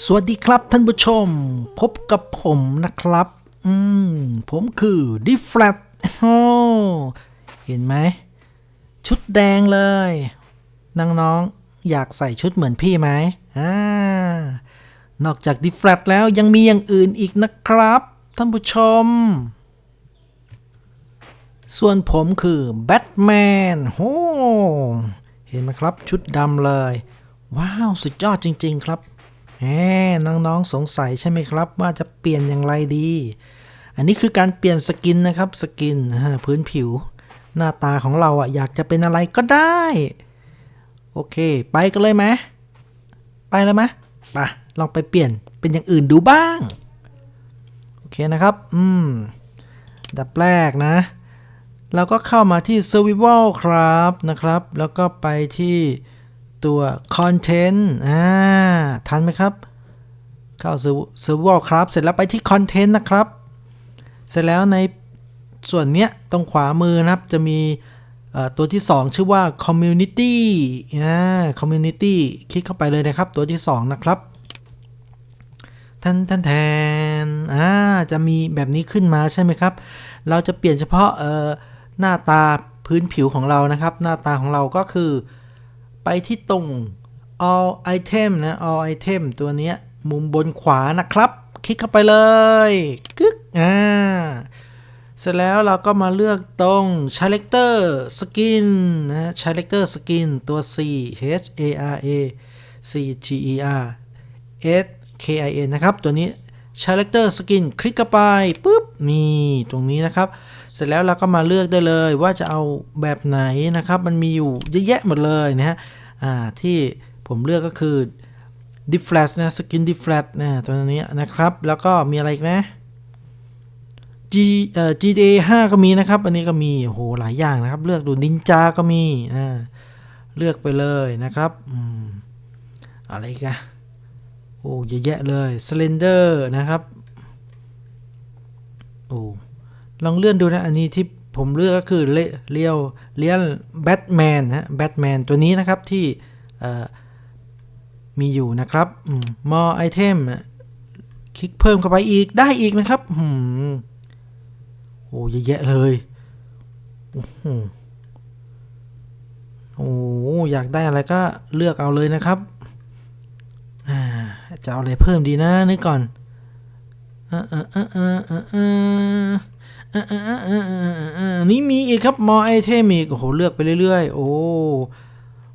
สวัสดีครับท่านผู้ชม พบกับผมนะครับ อืม ผมคือดิฟล t โอเห็นไหม ชุดแดงเลยน้องๆอยากใส่ชุดเหมือนพี่ไหมอ่านอกจากดิฟล t แล้วยังมีอย่างอื่นอีกนะครับ ท่านผู้ชม ส่วนผมคือแบทแมนโอ้เห็นไหมครับ ชุดดำเลย ว้าว สุดยอดจริง ๆ ครับ แหมน้องๆสงสัยใช่ไหมครับ ว่าจะเปลี่ยนอย่างไรดี อันนี้คือการเปลี่ยนสกินนะครับสกินพื้นผิว หน้าตาของเราอะอยากจะเป็นอะไรก็ได้ โอเค ไปกันเลยไหมไปเลยไหมไปลองไปเปลี่ยนเป็นอย่างอื่นดูบ้าง โอเคนะครับ อืม ดับแรกนะเราก็เข้ามาที่ Survival ครับนะครับ แล้วก็ไปที่ ตัว Content อ่า ทันไหมครับ เข้า Survival ครับ เสร็จแล้วไปที่ Content นะครับ เสร็จแล้วในส่วนเนี้ย ตรงขวามือนะครับ จะมีตัวที่ 2 ชื่อว่า Community อ่า Community คลิกเข้าไปเลยนะครับ ตัวที่ 2 นะครับทันทันแทนอ่า จะมีแบบนี้ขึ้นมาใช่ไหมครับ เราจะเปลี่ยนเฉพาะเอ่อหน้าตาพื้นผิวของเรานะครับ หน้าตาของเราก็คือ ไปที่ตรง all item นะ all item ตัวเนี้ยมุมบนขวานะครับ คลิกเข้าไปเลยกึ๊กอ่าเสร็จแล้วเราก็มาเลือกตรง character skin นะ character skin ตัว C H A R A C G E R S K I N นะครับ ตัวนี้ character skin คลิกเข้าไปปุ๊บ นี่ตรงนี้นะครับ เสร็จแล้วเราก็มาเลือกได้เลยว่าจะเอาแบบไหนนะครับ มันมีอยู่เยอะแยะหมดเลยนะฮะที่ผมเลือกก็คือ d i f l a t นะ skin d i f l a t นะตัวนี้นะครับ แล้วก็มีอะไรอีกนะ G เอ่อ GTA 5 ก็มีนะครับ อันนี้ก็มีโอ้โหหลายอย่างนะครับ เลือกดูนินจาก็มีอ่าเลือกไปเลยนะครับอืมอะไรกันโอ้เยอะแยะเลย Slender นะครับ โอ้ลองเลื่อนดูนะ อันนี้ที่ผมเลือกก็คือเรียวเรียลแบทแมนฮะแบทแมนตัวนี้นะครับที่มีอยู่นะครับมอไอเทมคลิกเพิ่มเข้าไปอีกได้อีกนะครับอืมโอ้เยอะแยะเลยโอ้โหอยากได้อะไรก็เลือกเอาเลยนะครับจะเอาอะไรเพิ่มดีนะนึกก่อน นี่มีอีกครับมอไอเทมอีกโอ้โหเลือกไปเรื่อยๆ โอ้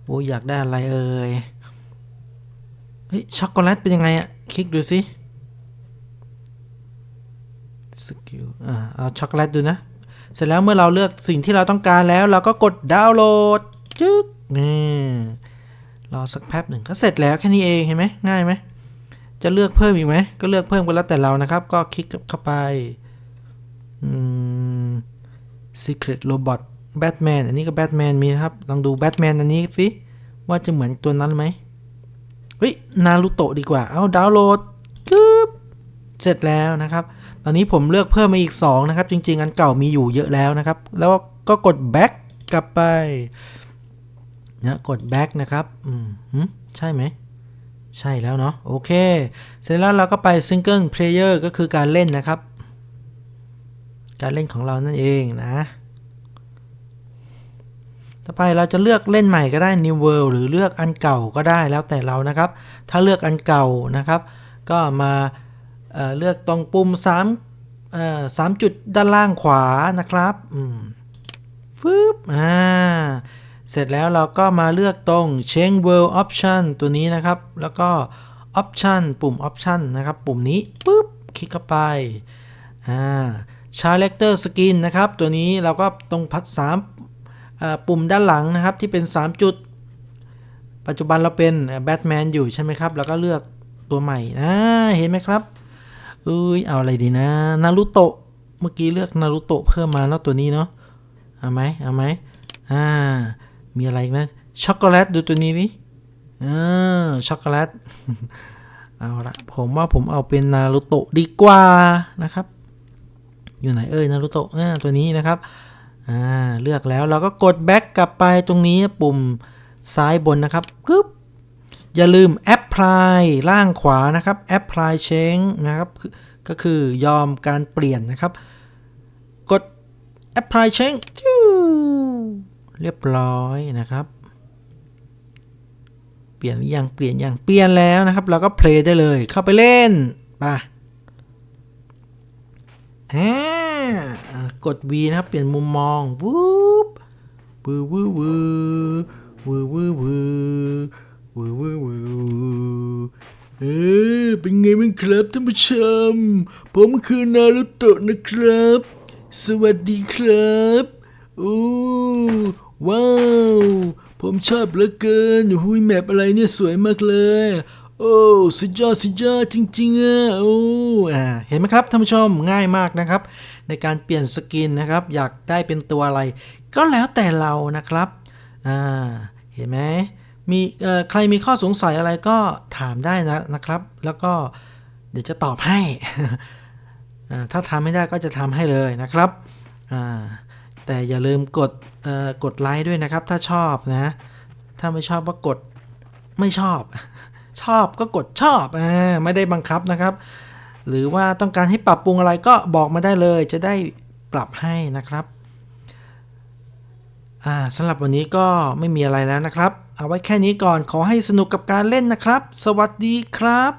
โหอยากได้อะไรเอ่ยเฮ้ยช็อกโกแลตเป็นยังไงอะคลิกดูสิสกิลอ่าเอาช็อกโกแลตดูนะ เสร็จแล้วเมื่อเราเลือกสิ่งที่เราต้องการแล้ว เราก็กดดาวน์โหลดจึ๊กนี่รอสักแป๊บหนึ่งก็เสร็จแล้วแค่นี้เองเห็นไหมง่ายไหม จะเลือกเพิ่มอีกไหมก็เลือกเพิ่มก็แล้วแต่เรานะครับ ก็คลิกเข้าไป Secret Robot Batman อันนี้ก็ Batman มีนะครับ ลองดู Batman อันนี้สิ ว่าจะเหมือนตัวนั้นไหมเฮ้ย นารูโตะดีกว่า เอาดาวน์โหลดกึ๊บเสร็จแล้วนะครับ ตอนนี้ผมเลือกเพิ่มมาอีก 2 นะครับ จริงๆ อันเก่ามีอยู่เยอะแล้วนะครับ แล้วก็กด back กลับไปนะกด back นะครับ อืมใช่ไหม ใช่แล้วเนาะโอเค เสร็จแล้วเราก็ไป single player ก็คือการเล่นนะครับ การเล่นของเรานั่นเองนะ ต่อไปเราจะเลือกเล่นใหม่ก็ได้ New World หรือเลือกอันเก่าก็ได้แล้วแต่เรานะครับ ถ้าเลือกอันเก่านะครับ ก็มาเเลือกตรงปุ่ม3เอ่อ3จุดด้านล่างขวานะครับอืมฟึบอ่า เสร็จแล้วเราก็มาเลือกตรง Change World Option ตัวนี้นะครับ แล้วก็ Option ปุ่ม Option นะครับ ปุ่มนี้ปุ๊บ คลิกเข้าไป อ่า Character Skin นะครับ ตัวนี้เราก็ตรงพัดสามปุ่มด้านหลังนะครับที่เป็น 3 จุด ปัจจุบันเราเป็นแบทแมนอยู่ใช่ไหมครับ แล้วก็เลือกตัวใหม่ อ่า เห็นไหมครับเอ้ย เอาอะไรดีนะ นารูโตะ เมื่อกี้เลือกนารูโตะเพิ่มมาแล้วตัวนี้เนาะ เอาไหมเอาไหมอ่า มีอะไรนะช็อกโกแลตดูตัวนี้ดิอ่าช็อกโกแลตเอาละผมว่าผมเอาเป็นนารูโตะดีกว่านะครับ อยู่ไหนเอ้ยนารูโตะอ่าตัวนี้นะครับอ่าเลือกแล้วเราก็กดแบ็กกลับไปตรงนี้ปุ่มซ้ายบนนะครับกึ๊บอย่าลืม apply ล่างขวานะครับ apply change นะครับก็คือยอมการเปลี่ยนนะครับ กด apply change จิ้วเเรียบร้อยนะครับ เปลี่ยนอยังเปลี่ยนยังเปลี่ยนแล้วนะครับ เราก็ play ได้เลยเข้าไปเล่นไปอ่ากด V นะครับ เปลี่ยนมุมมองวูบวือวือวือวือวือวือวือวือวือเอ๊ะเป็นไงบ้างครับท่านผู้ชม ผมคือนารุโตะนะครับ สวัสดีครับ โอ้ ว้าว ผมชอบเหลือเกินหุยแมปอะไรเนี่ยสวยมากเลย โอ้สุดยอดสุดยอดจริงๆอะโอ้อ่าเห็นไหมครับท่านผู้ชมง่ายมากนะครับ ในการเปลี่ยนสกินนะครับ อยากได้เป็นตัวอะไร ก็แล้วแต่เรานะครับอ่าเห็นไหมมีเอ่อใครมีข้อสงสัยอะไรก็ถามได้นะนะครับ แล้วก็เดี๋ยวจะตอบให้ ถ้าทำไม่ได้ก็จะทำให้เลยนะครับอ่า แต่อย่าลืมกดกดไลค์ด้วยนะครับ ถ้าชอบนะ ถ้าไม่ชอบก็กดไม่ชอบ ชอบก็กดชอบอ่าไม่ได้บังคับนะครับ หรือว่าต้องการให้ปรับปรุงอะไรก็บอกมาได้เลย จะได้ปรับให้นะครับอ่าสำหรับวันนี้ก็ไม่มีอะไรแล้วนะครับ เอาไว้แค่นี้ก่อนขอให้สนุกกับการเล่นนะครับ สวัสดีครับ